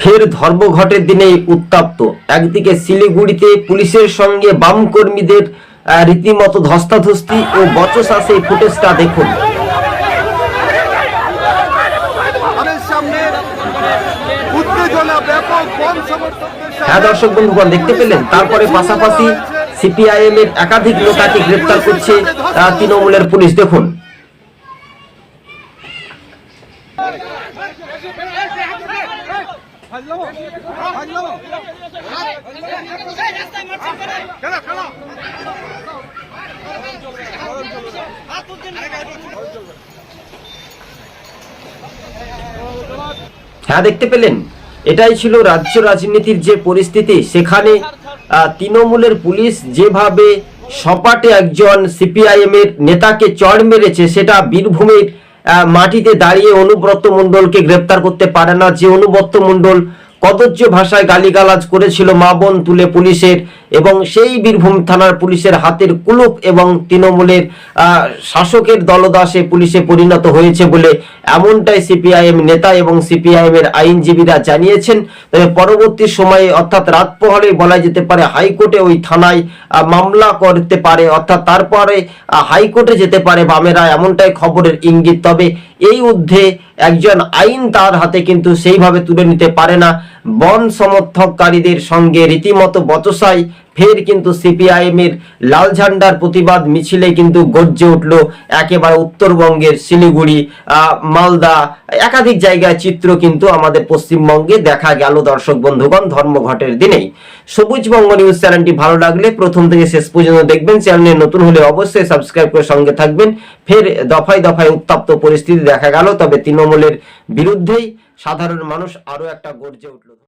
ফের ধর্মঘটের দিনেই উত্তপ্ত। একদিকে শিলিগুড়িতে পুলিশের সঙ্গে বাম কর্মীদের রীতিমতো ধস্তাধস্তি ও বচসা সেই ফুটেজটা দেখুন। হ্যাঁ দর্শক বন্ধুগণ দেখতে পেলেন? তারপরে পাশাপাশি সিপিআইএম এর একাধিক নেতাকে গ্রেপ্তার করছে তৃণমূলের পুলিশ। দেখুন। হ্যাঁ দেখতে পেলেন। এটাই ছিল রাজ্য রাজনীতির যে পরিস্থিতি। সেখানে তৃণমূলের পুলিশ যেভাবে সপাটে একজন সিপিআইএম এর নেতাকে চড় মেরেছে, সেটা বীরভূমের মাটিতে দাঁড়িয়ে অনুব্রত মণ্ডলকে গ্রেপ্তার করতে পারে না। যে অনুব্রত মণ্ডল কদর্য ভাষায় গালিগালাজ করেছিল মা বোন তুলে পুলিশের এবং সেই বীরভূম থানার পুলিশের হাতের কুলুপ এবং তৃণমূলের শাসকের দলদাসে পুলিশে পরিণত হয়েছে বলে এমনটাই সিপিআইএম নেতা এবং সিপিআইএম এর আইনজীবীরা জানিয়েছেন। তবে পরবর্তী সময়ে অর্থাৎ রাত প্রহরে বলা যেতে পারে হাইকোর্টে ওই থানায় মামলা করতে পারে। অর্থাৎ তারপরে হাইকোর্টে যেতে পারে বামেরা এমনটাই খবরের ইঙ্গিত। তবে এই ঊর্ধ্বে একজন আইন তার হাতে কিন্তু সেইভাবে তুলে নিতে পারে না। বন সমর্থককারীদের সঙ্গে রীতিমতো বচসায় ফের কিন্তু সিপিআইএম এর লাল ঝান্ডার প্রতিবাদ মিছিলে কিন্তু গর্জে উঠল একেবারে উত্তরবঙ্গের শিলিগুড়ি মালদা। একাধিক জায়গায় চিত্র কিন্তু আমাদের পশ্চিমবঙ্গে দেখা গেল দর্শক বন্ধুগণ ধর্মঘটের দিনেই। সবুজবঙ্গ নিউজ চ্যানেলটি ভালো লাগলে প্রথম থেকে শেষ পর্যন্ত দেখবেন। চ্যানেলে নতুন হলে অবশ্যই সাবস্ক্রাইব করে সঙ্গে থাকবেন। ফের দফায় দফায় উত্তপ্ত পরিস্থিতি দেখা গেল, তবে তৃণমূলের বিরুদ্ধেই সাধারণ মানুষ আরও একটা গর্জে উঠল।